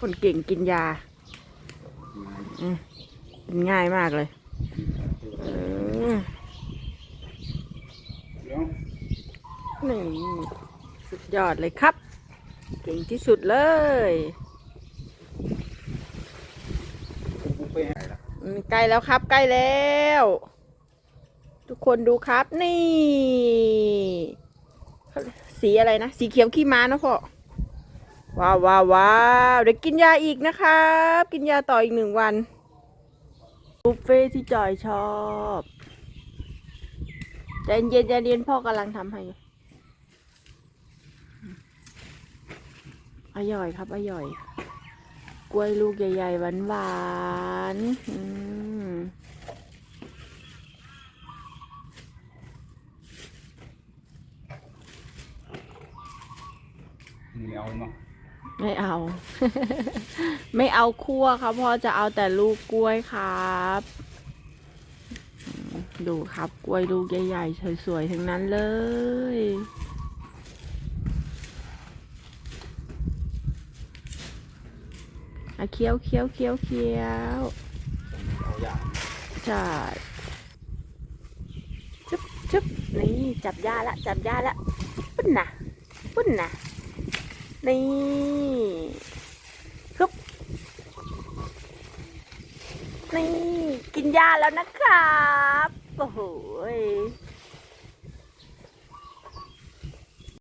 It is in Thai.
คนเก่งกินยาอืมกินง่ายมากเลยเออนี่สุดยอดเลยครับ เก่งที่สุดเลยใกล้แล้วครับใกล้แล้ว ทุกคนดูครับนี่ สีอะไรนะ สีเขียวขี้ม้านะพ่อ ว้าวว้าวว้าวเดี๋ยวกินยาอีกนะครับ กินยาต่ออีกหนึ่งวันบุฟเฟ่ที่จอยชอบใจเย็นใจเย็นพ่อกำลังทำให้อย่อร่อยครับอร่อย กล้วยลูกใหญ่ ๆ หวานๆอืมนี่เอาเนา ไม่เอา ไม่เอาคั่วครับพ่อจะเอาแต่ลูกกล้วยครับ ดูครับกล้วยลูกใหญ่ๆสวยๆทั้งนั้นเลยอะเคี้ยวเคี้ยวเคี้ยวเคี้ยวเอาอย่างใช่ชึบชึบนี่จับยาละจับยาละปุ้นนะปุ้นนะ นี่ฮึบนี่ กินยาแล้วนะครับ โอ้โหย